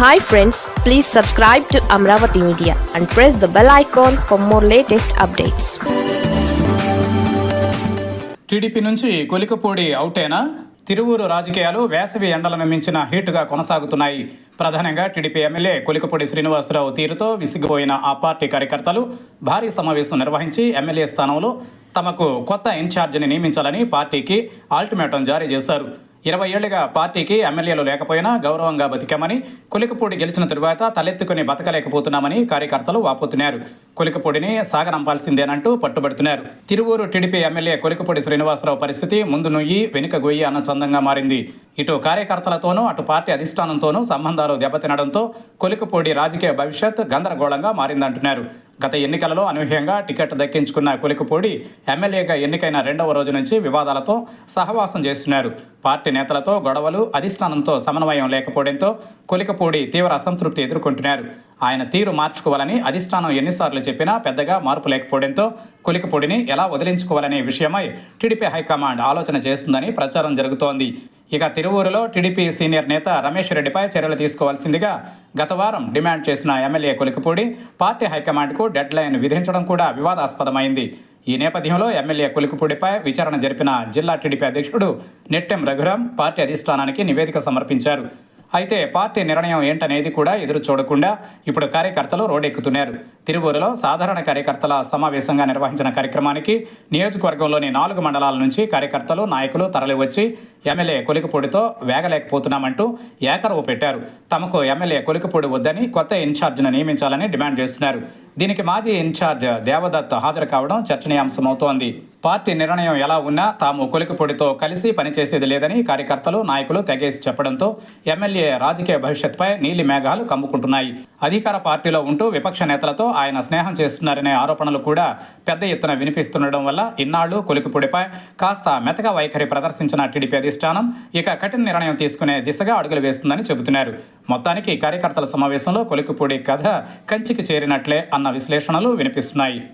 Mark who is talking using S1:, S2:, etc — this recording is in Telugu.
S1: Hi friends please subscribe to Amaravati media and press the bell icon for more latest updates
S2: TDP నుంచి కొలికపూడి అవుటేనా? తిరువూరు రాజకీయాలు వేసవి ఎండలను మించిన హీటుగా కొనసాగుతున్నాయి. ప్రధానంగా టీడీపీ ఎమ్మెల్యే కొలికపూడి శ్రీనివాసరావు తీరుతో విసిగిపోయిన ఆ పార్టీ కార్యకర్తలు భారీ సమావేశం నిర్వహించి ఎమ్మెల్యే స్థానంలో తమకు కొత్త ఇన్ఛార్జిని నియమించాలని పార్టీకి ఆల్టిమేటం జారీ చేశారు. ఇరవై ఏళ్ళుగా పార్టీకి ఎమ్మెల్యేలు లేకపోయినా గౌరవంగా బతికామని కొలికపూడి గెలిచిన తరువాత తలెత్తుకుని బతకలేకపోతున్నామని కార్యకర్తలు వాపోతున్నారు. కొలికపూడిని సాగనంపాల్సిందేనంటూ పట్టుబడుతున్నారు. తిరువూరు టీడీపీ ఎమ్మెల్యే కొలికపూడి శ్రీనివాసరావు పరిస్థితి ముందు నుయ్యి వెనుక గొయ్యి అన్న చందంగా మారింది. ఇటు కార్యకర్తలతోనూ అటు పార్టీ అధిష్టానంతోనూ సంబంధాలు దెబ్బతినడంతో కొలికపూడి రాజకీయ భవిష్యత్ గందరగోళంగా మారిందంటున్నారు. గత ఎన్నికలలో అనూహ్యంగా టికెట్ దక్కించుకున్న కొలికపూడి ఎమ్మెల్యేగా ఎన్నికైన రెండవ రోజు నుంచి వివాదాలతో సహవాసం చేస్తున్నారు. పార్టీ నేతలతో గొడవలు అధిష్టానంతో సమన్వయం లేకపోవడంతో కొలికపూడి తీవ్ర అసంతృప్తి ఎదుర్కొంటున్నారు. ఆయన తీరు మార్చుకోవాలని అధిష్టానం ఎన్నిసార్లు చెప్పినా పెద్దగా మార్పు లేకపోవడంతో కొలికపూడిని ఎలా వదిలించుకోవాలనే విషయమై టీడీపీ హైకమాండ్ ఆలోచన చేస్తుందని ప్రచారం జరుగుతోంది. ఇక తిరువూరులో టీడీపీ సీనియర్ నేత రమేష్ రెడ్డిపై చర్యలు తీసుకోవాల్సిందిగా గత వారం డిమాండ్ చేసిన ఎమ్మెల్యే కొలికపూడి పార్టీ హైకమాండ్కు డెడ్ లైన్ విధించడం కూడా వివాదాస్పదమైంది. ఈ నేపథ్యంలో ఎమ్మెల్యే కొలికపూడిపై విచారణ జరిపిన జిల్లా టీడీపీ అధ్యక్షుడు నెట్టెం రఘురాం పార్టీ అధిష్టానానికి నివేదిక సమర్పించారు. అయితే పార్టీ నిర్ణయం ఏంటనేది కూడా ఎదురు చూడకుండా ఇప్పుడు కార్యకర్తలు రోడ్డెక్కుతున్నారు తిరువూరులో సాధారణ కార్యకర్తల సమావేశంగా నిర్వహించిన కార్యక్రమానికి నియోజకవర్గంలోని నాలుగు మండలాల నుంచి కార్యకర్తలు నాయకులు తరలివచ్చి ఎమ్మెల్యే కొలికపూడితో వేగలేకపోతున్నామంటూ ఏకరవు పెట్టారు. తమకు ఎమ్మెల్యే కొలికపూడి వద్దని కొత్త ఇన్ఛార్జిను నియమించాలని డిమాండ్ చేస్తున్నారు. దీనికి మాజీ ఇన్ఛార్జ్ దేవదత్ హాజరు కావడం చర్చనీయాంశమవుతోంది. పార్టీ నిర్ణయం ఎలా ఉన్నా తాము కొలికిపొడితో కలిసి పనిచేసేది లేదని కార్యకర్తలు నాయకులు తెగేసి చెప్పడంతో ఎమ్మెల్యే రాజకీయ భవిష్యత్పై నీలి మేఘాలు కమ్ముకుంటున్నాయి. అధికార పార్టీలో ఉంటూ విపక్ష నేతలతో ఆయన స్నేహం చేస్తున్నారనే ఆరోపణలు కూడా పెద్ద ఎత్తున వినిపిస్తుండడం వల్ల ఇన్నాళ్ళు కొలికిపొడిపై కాస్త మెతక వైఖరి ప్రదర్శించిన టీడీపీ అధిష్టానం ఇక కఠిన నిర్ణయం తీసుకునే దిశగా అడుగులు వేస్తుందని చెబుతున్నారు. మొత్తానికి కార్యకర్తల సమావేశంలో కొలికిపూడి కథ కంచికి చేరినట్లే అన్న విశ్లేషణలు వినిపిస్తున్నాయి.